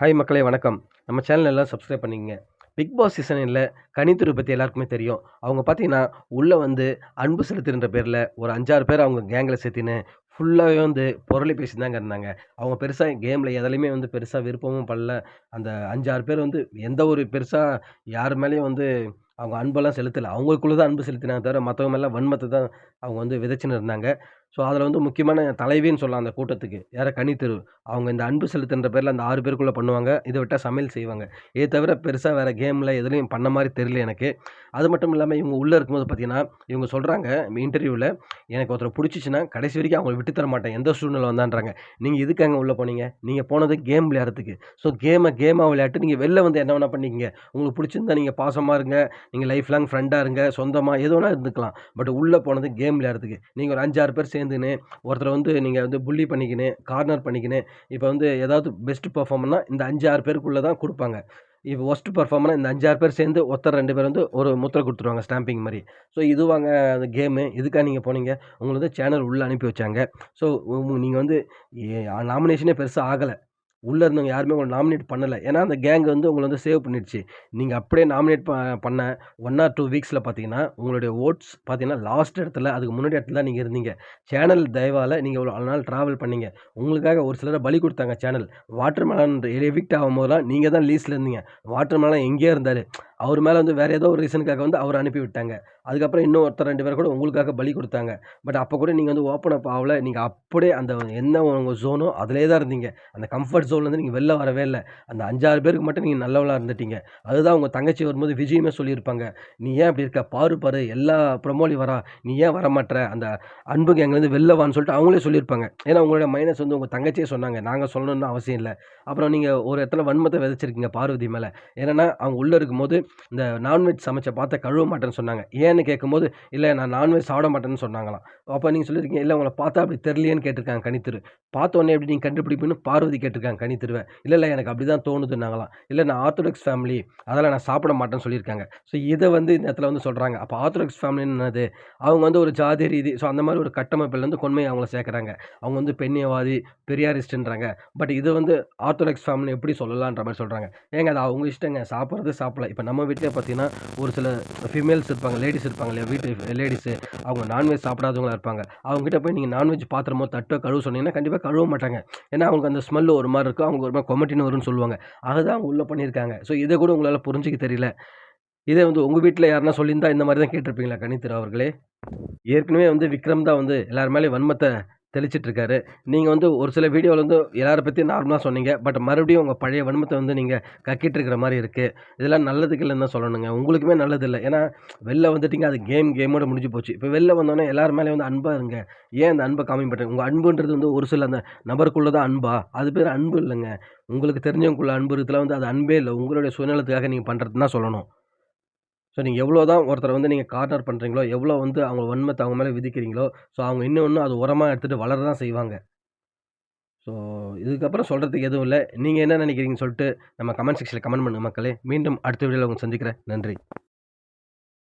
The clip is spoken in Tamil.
ஹாய் மக்களே வணக்கம். நம்ம சேனல் எல்லாம் சப்ஸ்கிரைப் பண்ணிக்கங்க. பிக் பாஸ் சீசனில் கணித்துரு பற்றி எல்லாருக்குமே தெரியும். அவங்க பார்த்தீங்கன்னா உள்ளே வந்து அன்பு செலுத்துகின்ற பேரில் ஒரு அஞ்சாறு பேர் அவங்க கேங்கில் சேர்த்தின்னு ஃபுல்லாகவே வந்து பொருளை பேசி தாங்க இருந்தாங்க. அவங்க பெருசாக கேமில் எதுலையுமே வந்து பெருசாக விருப்பமும் படல. அந்த அஞ்சாறு பேர் வந்து எந்த ஒரு பெருசாக யார் மேலேயும் வந்து அவங்க அன்பெல்லாம் செலுத்தலை. அவங்களுக்குள்ளே தான் அன்பு செலுத்தினாங்க தவிர மற்றவங்க மேலே வன்மத்தை தான் அவங்க வந்து விதைச்சின்னு இருந்தாங்க. ஸோ அதில் வந்து முக்கியமான தலைவின்னு சொல்லலாம் அந்த கூட்டத்துக்கு. யார? கனித்தெரு அவங்க இந்த அன்பு செலுத்துன்ற பேரில் அந்த ஆறு பேருக்குள்ளே பண்ணுவாங்க. இதை விட்டால் சமையல் செய்வாங்க. இதை தவிர பெருசாக வேறு கேமில் எதுலேயும் பண்ண மாதிரி தெரியல எனக்கு. அது மட்டும் இல்லாமல் இவங்க உள்ளே இருக்கும்போது பார்த்தீங்கன்னா இவங்க சொல்கிறாங்க இன்டர்வியூவில் எனக்கு ஒருத்தர் பிடிச்சிச்சின்னா கடைசி வரைக்கும் அவங்களை விட்டு தர மாட்டேன். எந்த சூழ்நிலை வந்தான்றாங்க. நீங்கள் இதுக்காங்க உள்ளே போனீங்க? நீங்கள் போனது கேம் விளையாடுறதுக்கு. ஸோ கேமை கேமாக விளையாட்டு நீங்கள் வெளில வந்து என்ன வேணால் பண்ணிக்கங்க. உங்களுக்கு பிடிச்சிருந்தா நீங்கள் பாசமாக இருங்க. நீங்கள் லைஃப் லாங் ஃப்ரெண்டாக இருங்க சொந்தமாக எது வேணா இருந்துக்கலாம். பட் உள்ளே போனது கேம் விளையாடுறதுக்கு. நீங்கள் ஒரு அஞ்சாறு பேர் சேர்ந்துன்னு ஒருத்தரை வந்து நீங்கள் வந்து புள்ளி பண்ணிக்கின்னு கார்னர் பண்ணிக்கின்னு இப்போ வந்து ஏதாவது பெஸ்ட் பர்ஃபார்ம்னா இந்த அஞ்சு ஆறு பேருக்குள்ளே தான் கொடுப்பாங்க. இப்போ ஒஸ்ட் பர்ஃபார்மர்னா இந்த அஞ்சாறு பேர் சேர்ந்து ஒருத்தர் ரெண்டு பேர் வந்து ஒரு முத்திரை கொடுத்துருவாங்க ஸ்டாம்பிங் மாதிரி. ஸோ இதுவாங்க அந்த கேமு இதுக்காக நீங்கள் போனீங்க? உங்களுக்கு வந்து சேனல் உள்ளே அனுப்பி வச்சாங்க. ஸோ நீங்கள் வந்து நாமினேஷனே பெருசாக ஆகலை. உள்ளே இருந்தவங்க யாருமே உங்களை நாமினேட் பண்ணலை. ஏன்னா அந்த கேங் வந்து உங்களை வந்து சேவ் பண்ணிடுச்சு. நீங்கள் அப்படியே நாமினேட் ப பண்ண ஒன் ஆர் டூ வீக்ஸில் பார்த்தீங்கன்னா உங்களுடைய ஓட்ஸ் பார்த்தீங்கன்னா லாஸ்ட் இடத்துல அதுக்கு முன்னாடி இடத்துல தான் நீங்கள் இருந்தீங்க. சேனல் தயவால் நீங்கள் இவ்வளோ நாள் ட்ராவல் பண்ணீங்க. உங்களுக்காக ஒரு சிலரை பலி கொடுத்தாங்க சேனல் வாட்டர் மேலன் எவிக்ட் ஆகும்போதெல்லாம் நீங்கள் தான் லீஸில் இருந்தீங்க. வாட்டர் மேலன் எங்கேயே இருந்தார். அவர் மேலே வந்து வேறு ஏதோ ஒரு ரீசனுக்காக வந்து அவர் அனுப்பி விட்டாங்க. அதுக்கப்புறம் இன்னும் ஒருத்தர் ரெண்டு பேர் கூட உங்களுக்காக பலி கொடுத்தாங்க. பட் அப்போ கூட நீங்கள் வந்து ஓப்பன் அப் ஆகல. நீங்கள் அப்படியே அந்த என்ன உங்கள் ஜோனோ அதிலே தான் இருந்தீங்க. அந்த கம்ஃபர்ட் ஜோன்லேருந்து நீங்கள் வெளில வரவே இல்லை. அந்த அஞ்சாறு பேருக்கு மட்டும் நீங்கள் நல்லவளாக இருந்துட்டீங்க. அதுதான் உங்கள் தங்கச்சி வரும்போது விஜயுமே சொல்லியிருப்பாங்க. நீ ஏன் அப்படி இருக்க? பாரு பாரு எல்லா ப்ரொமோலி வரா. நீ ஏன் வர மாட்டேற? அந்த அன்புக்கு எங்கேருந்து வெளில வான்னு சொல்லிட்டு அவங்களே சொல்லியிருப்பாங்க. ஏன்னா உங்களோட மைனஸ் வந்து உங்கள் தங்கச்சியே சொன்னாங்க. நாங்கள் சொல்லணும்னு அவசியம் இல்லை. அப்புறம் நீங்கள் ஒரு இடத்துல வன்மத்தை விதைச்சிருக்கீங்க பார்வதி மேலே. ஏன்னா அவங்க உள்ளே இருக்கும்போது இந்த நான்வெஜ் சமைச்ச பார்த்த கழுவ மாட்டேன்னு சொன்னாங்க. ஏன்னு கேட்கும்போது இல்லை நான் நான்வெஜ் சாப்பிட மாட்டேன்னு சொன்னாங்களாம். அப்போ நீங்கள் சொல்லியிருக்கீங்க இல்லை உங்களை பார்த்தா அப்படி தெரியலையேன்னு கேட்டிருக்காங்க கணித்துரு பார்த்த உடனே எப்படி நீங்கள் கண்டுபிடிப்புன்னு பார்வதி கேட்டிருக்காங்க கணித்திருவை இல்லை இல்லை எனக்கு அப்படி தான் தோணுதுன்னாங்களாம் இல்லை நான் ஆர்த்தடாக்ஸ் ஃபேமிலி அதெல்லாம் நான் சாப்பிட மாட்டேன்னு சொல்லியிருக்காங்க. ஸோ இதை வந்து இந்த இடத்துல வந்து சொல்கிறாங்க அப்போ ஆர்த்தடாக்ஸ் ஃபேமிலின்னு அவங்க வந்து ஒரு ஜாதி ரீதி ஸோ அந்த மாதிரி ஒரு கட்டமைப்பிலேருந்து கொண்மையை அவங்கள சேர்க்குறாங்க. அவங்க வந்து பெண்ணியவாதி பெரியாரிஸ்ட்டுன்றாங்க பட் இது வந்து ஆர்த்தடாக்ஸ் ஃபேமிலி எப்படி சொல்லலான்ற மாதிரி சொல்கிறாங்க ஏங்க அது அவங்க இஷ்டங்க. சாப்பிட்றது சாப்பிடல. இப்போ நம்ம வீட்டிலே பார்த்தீங்கன்னா ஒரு சில ஃபீமேல்ஸ் இருப்பாங்க லேடிஸ் இருப்பாங்க இல்லையா? வீட்டு லேடிஸு அவங்க நான்வெஜ் சாப்பிடாதவங்களா இருப்பாங்க. அவங்ககிட்ட போய் நீங்கள் நான்வெஜ் பாத்திரமோ தட்டோ கழுவு சொன்னீங்கன்னா கண்டிப்பாக கழுவ மாட்டாங்க. ஏன்னா அவங்களுக்கு அந்த ஸ்மெல் ஒரு மாதிரி இருக்கும் அவங்க ஒரு மாதிரி கொமட்டின்னு வரும்னு சொல்லுவாங்க. அதுதான் அவங்க உள்ளே பண்ணியிருக்காங்க. ஸோ இதை கூட உங்களால் புரிஞ்சிக்க தெரியல. இதே வந்து உங்கள் வீட்டில் யாருனா சொல்லியிருந்தா இந்த மாதிரி தான் கேட்டிருப்பீங்களா கணித்திரா அவர்களே? ஏற்கனவே வந்து விக்ரம் தான் வந்து எல்லார் மேலேயும் வன்மத்தை தெளிச்சிட்ருக்காரு. நீங்கள் வந்து ஒரு சில வீடியோவில் வந்து எல்லாரை பற்றி நார்மலாக சொன்னீங்க. பட் மறுபடியும் உங்கள் பழைய வன்மத்தை வந்து நீங்கள் கக்கிட்டு இருக்கிற மாதிரி இருக்குது இதெல்லாம் நல்லதுக்கு இல்லைன்னு தான் சொல்லணுங்க. உங்களுக்குமே நல்லது இல்லை ஏன்னா வெளில வந்துட்டீங்க அது கேம் கேமோட முடிஞ்சு போச்சு. இப்போ வெளில வந்தோடனே எல்லார் மேலே வந்து அன்பாக இருங்க. ஏன் அந்த அன்பை காமிப்பட்டேன் உங்கள் அன்புன்றது வந்து ஒரு சில அந்த நபருக்குள்ளே தான் அன்பா? அது பேர் அன்பு இல்லைங்க. உங்களுக்கு தெரிஞ்சவங்களுக்குள்ள அன்பு இருக்கிறதுல வந்து அது அன்பே இல்லை. உங்களுடைய சுயநலத்துக்காக நீங்கள் பண்ணுறது தான் சொல்லணும். ஸோ நீங்கள் எவ்வளோ தான் ஒருத்தரை வந்து நீங்கள் கார்னர் பண்ணுறீங்களோ எவ்வளோ வந்து அவங்க வன்மத்தை அவங்க மேலே விதிக்கிறீங்களோ ஸோ அவங்க இன்னும் இன்னும் அது உரமாக எடுத்துகிட்டு வளர தான் செய்வாங்க. ஸோ இதுக்கப்புறம் சொல்கிறதுக்கு எதுவும் இல்லை. நீங்கள் என்ன நினைக்கிறீங்கன்னு சொல்லிட்டு நம்ம கமெண்ட் செக்ஷனில் கமெண்ட் பண்ணுங்கள் மக்களே. மீண்டும் அடுத்த வீடியோவில் உங்களை சந்திக்கிறேன். நன்றி.